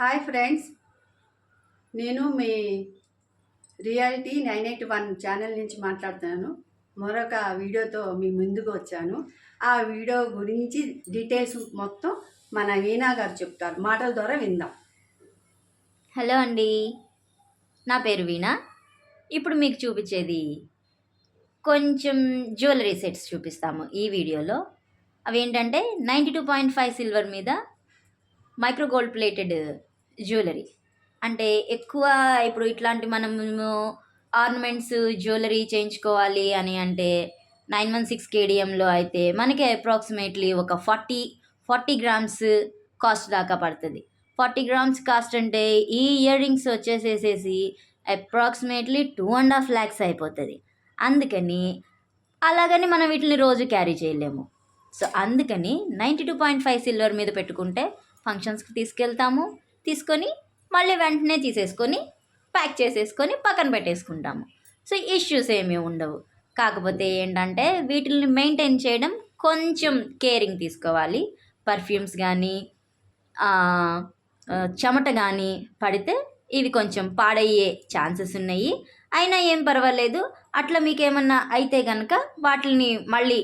Hi friends. నేను మీ reality nine eight one channel నుంచి మాట్లాడుతున్నాను. మరొక వీడియోతో మీ ముందుకు వచ్చాను. ఆ వీడియో గురించి డీటెయిల్స్ మొత్తం మన వీణా గారు చెప్తారు. మాటల ద్వారా విందాం. హలో అండి. నా పేరు వీణ ఇప్పుడు మీకు చూపించేది కొంచెం జ్యువెలరీ సెట్స్ చూపిస్తాము ఈ వీడియోలో. అవి ఏంటంటే ninety two point five silver మీద మైక్రో గోల్డ్ ప్లేటెడ్ జ్యువెలరీ. అంటే ఎక్కువ ఇప్పుడు ఇట్లాంటి మనము ఆర్నమెంట్స్ జ్యువెలరీ చేయించుకోవాలి అని అంటే నైన్ వన్ సిక్స్ కేడిఎంలో అయితే మనకి అప్రాక్సిమేట్లీ ఒక ఫార్టీ ఫార్టీ గ్రామ్స్ కాస్ట్ దాకా పడుతుంది. ఫార్టీ గ్రామ్స్ కాస్ట్ అంటే ఈ earrings వచ్చేసేసేసి approximately two and half lakhs అయిపోతుంది. అందుకని అలాగని మనం వీటిని రోజు క్యారీ చేయలేము. సో అందుకని ninety two point five silver మీద పెట్టుకుంటే ఫంక్షన్స్కి తీసుకెళ్తాము. తీసుకొని మళ్ళీ వెంటనే తీసేసుకొని ప్యాక్ చేసేసుకొని పక్కన పెట్టేసుకుంటాము. సో ఇష్యూస్ ఏమీ ఉండవు. కాకపోతే ఏంటంటే వీటిని మెయింటైన్ చేయడం కొంచెం కేరింగ్ తీసుకోవాలి. పర్ఫ్యూమ్స్ కానీ చెమట కానీ పడితే ఇవి కొంచెం పాడయ్యే ఛాన్సెస్ ఉన్నాయి. అయినా ఏం పర్వాలేదు. అట్లా మీకు ఏమన్నా అయితే కనుక వాటిని మళ్ళీ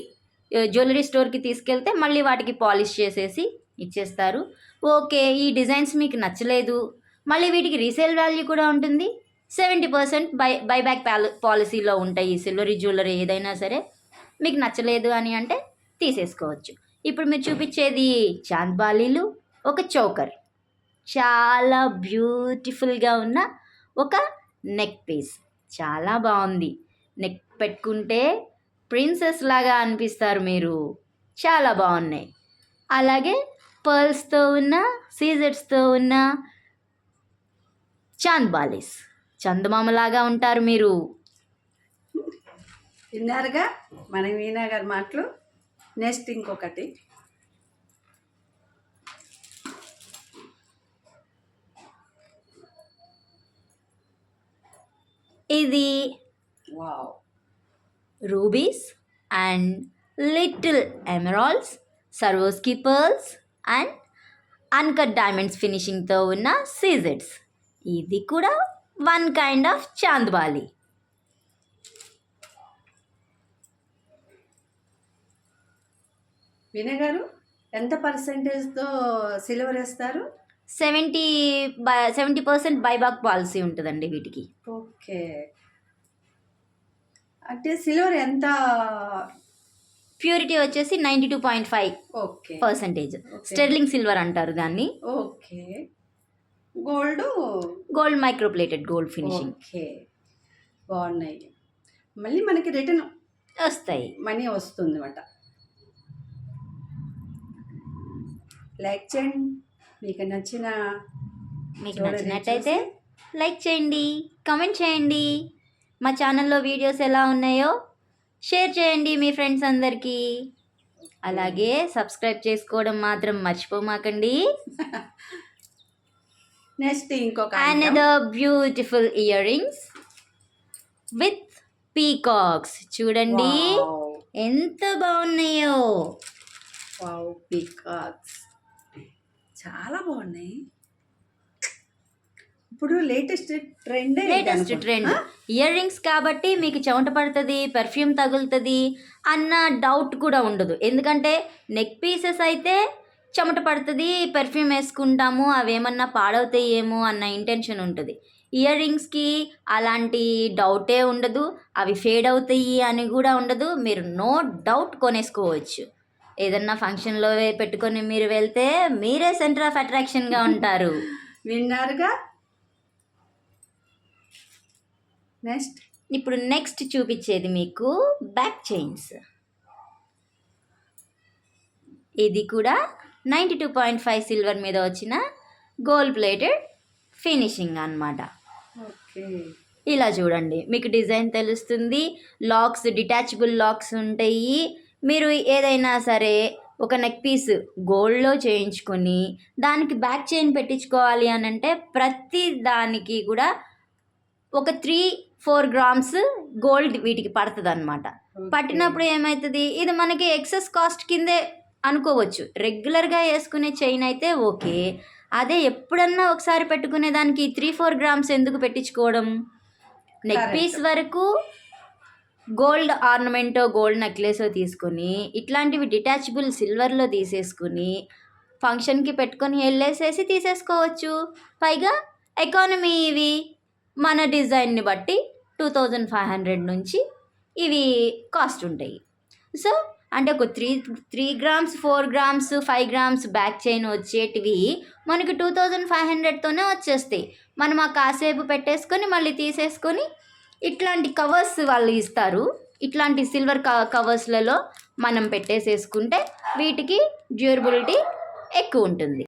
జ్యువెలరీ స్టోర్కి తీసుకెళ్తే మళ్ళీ వాటికి పాలిష్ చేసేసి ఇచ్చేస్తారు. ఓకే ఈ డిజైన్స్ మీకు నచ్చలేదు. మళ్ళీ వీటికి రీసేల్ వాల్యూ కూడా ఉంటుంది. సెవెంటీ పర్సెంట్ బై బైబ్యాక్ పాలసీలో ఉంటాయి ఈ సిల్వరీ జ్యువెలరీ ఏదైనా సరే. మీకు నచ్చలేదు అని అంటే తీసేసుకోవచ్చు. ఇప్పుడు మీరు చూపించేది చాంద్ బాలీలు ఒక చౌకర్. చాలా బ్యూటిఫుల్గా ఉన్న ఒక నెక్ పీస్. చాలా బాగుంది. నెక్ పెట్టుకుంటే ప్రిన్సెస్ లాగా అనిపిస్తారు మీరు. చాలా బాగున్నాయి. అలాగే పర్ల్స్తో ఉన్న సీజెట్స్తో ఉన్న చాంద్ బాలీస్. చందమామలాగా ఉంటారు మీరు. విన్నారుగా? మన వీణా గారి మాటలు. నెక్స్ట్ ఇంకొకటి. ఇది wow. Rubies and little emeralds Swarovski pearls and uncut diamonds ఫినిషింగ్తో ఉన్న సీజెట్స్ ఇది కూడా one kind of chandbali Veena గారు ఎంత పర్సెంటేజ్తో సిల్వర్ వేస్తారు? Seventy by seventy percent buyback policy ఉంటుందండి వీటికి. ఓకే. అంటే సిల్వర్ ఎంత ప్యూరిటీ వచ్చేసి ninety two point five okay. Percentage sterling silver అంటారు దాన్ని. Okay. Gold? Gold micro plated gold finishing. Okay. బాగున్నాయి. మళ్ళీ మనకి రిటర్న్ వస్తాయి. మనీ వస్తుంది అన్నమాట లైక్ చేయండి. మీకు నచ్చిన మీకు నచ్చినట్టయితే లైక్ చేయండి కమెంట్ చేయండి. మా ఛానల్లో వీడియోస్ ఎలా ఉన్నాయో షేర్ చేయండి మీ ఫ్రెండ్స్ అందరికీ. అలాగే సబ్స్క్రైబ్ చేసుకోవడం మాత్రం మర్చిపోమాకండి. నెక్స్ట్ ఇంకొక. Another beautiful earrings with peacocks చూడండి. ఎంత బాగున్నాయో. పీకాక్స్ చాలా బాగున్నాయి. ఇప్పుడు latest trend latest trend earrings కాబట్టి మీకు చెమట పడుతుంది పెర్ఫ్యూమ్ తగులుతుంది అన్న డౌట్ కూడా ఉండదు. ఎందుకంటే నెక్ పీసెస్ అయితే చెమట పడుతుంది పెర్ఫ్యూమ్ వేసుకుంటాము అవి ఏమన్నా పాడవుతాయేమో అన్న ఇంటెన్షన్ ఉంటుంది. ఇయర్ రింగ్స్కి అలాంటి డౌటే ఉండదు అవి ఫేడ్ అవుతాయి అని కూడా ఉండదు. మీరు నో డౌట్ కొనేసుకోవచ్చు. ఏదన్నా ఫంక్షన్లో పెట్టుకొని మీరు వెళ్తే మీరే సెంటర్ ఆఫ్ అట్రాక్షన్గా ఉంటారు. విన్నారుగా? నెక్స్ట్. ఇప్పుడు నెక్స్ట్ చూపించేది మీకు బ్యాక్ చైన్స్. ఇది కూడా ninety two point five silver మీద వచ్చిన గోల్డ్ ప్లేటెడ్ ఫినిషింగ్ అన్నమాట. ఓకే. ఇలా చూడండి మీకు డిజైన్ తెలుస్తుంది లాక్స్ డిటాచబుల్ లాక్స్ ఉంటాయి. మీరు ఏదైనా సరే ఒక నెక్ పీస్ గోల్డ్లో చేయించుకొని దానికి బ్యాక్ చైన్ పెట్టించుకోవాలి అని అంటే ప్రతి దానికి కూడా ఒక త్రీ ఫోర్ గ్రామ్స్ గోల్డ్ వీటికి పడుతుంది అనమాట పట్టినప్పుడు ఏమవుతుంది ఇది మనకి ఎక్సెస్ కాస్ట్ కిందే అనుకోవచ్చు. రెగ్యులర్గా వేసుకునే చైన్ అయితే ఓకే. అదే ఎప్పుడన్నా ఒకసారి పెట్టుకునే దానికి త్రీ ఫోర్ గ్రామ్స్ ఎందుకు పెట్టించుకోవడం? నెక్. పీస్ వరకు గోల్డ్ ఆర్నమెంటో గోల్డ్ నెక్లెసో తీసుకొని ఇట్లాంటివి డిటాచబుల్ సిల్వర్లో తీసేసుకుని ఫంక్షన్కి పెట్టుకొని వెళ్ళేసేసి తీసేసుకోవచ్చు. పైగా ఎకానమీ ఇవి మన డిజైన్ని బట్టి టూ థౌజండ్ ఫైవ్ హండ్రెడ్ నుంచి ఇవి కాస్ట్ ఉంటాయి. సో అంటే ఒక three three grams four grams five grams back chain వచ్చేటివి మనకి టూ థౌజండ్ ఫైవ్ హండ్రెడ్తోనే వచ్చేస్తాయి. మనం ఆ కాసేపు పెట్టేసుకొని మళ్ళీ తీసేసుకొని ఇట్లాంటి కవర్స్ వాళ్ళు ఇస్తారు. ఇట్లాంటి సిల్వర్ క కవర్స్లలో మనం పెట్టేసేసుకుంటే వీటికి డ్యూరబిలిటీ ఎక్కువ ఉంటుంది.